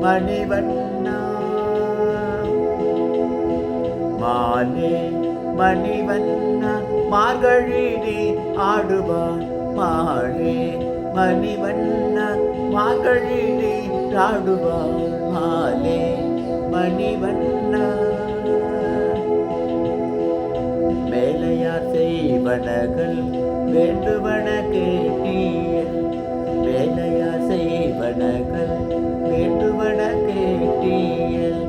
மணிவண்ணா. மாலே மணிவண்ணா மார்கழினி ஆடுவார். மாலே மணிவண்ணா மார்கழினி ஆடுவார். மாலே மணிவண்ணா. மேலையார் செய்வனகள் வேண்டுவன கேட்டீர். கேட்டீர்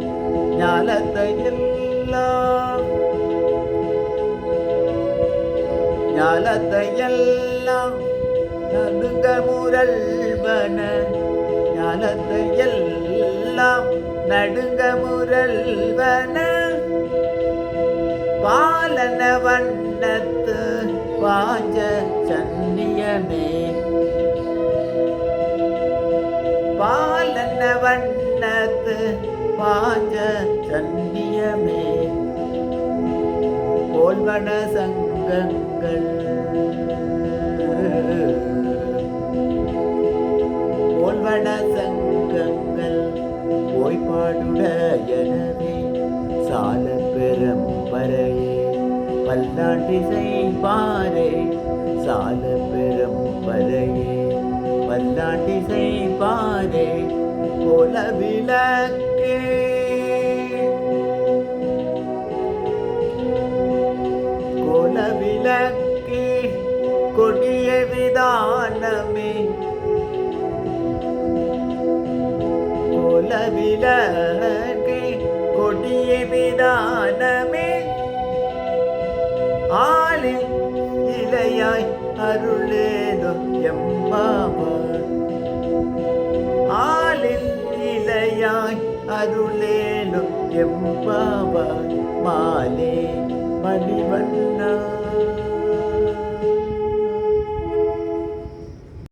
ஞாலத்தை எல்லாம் நடுங்க முரல்வன. ஞாலத்தை நடுங்க முரல்வன. பாலன வண்ணத்து வாஞ்ச சன்னியமே பாலன வண்ணத்து பாஞ்ச சன்னியமே. போல்வன சங்கங்கள். போல்வன சங்கங்கள். ஓய்பாடுடையனவே சால பெரும் பறையே பல்லாண்டிசை பாரே சால பெரும் பறையே பல்லாண்டிசை பாரே கோல விளக்கே. கோல விளக்கே கொடிய விதானமே. கோல விளக்கே கொடிய விதானமே. ஆளில் இலையாய் அருளேதோ எம்மாவா இலையாய் அருளேலோ எம்பாவார் மாலே மணிவண்ணா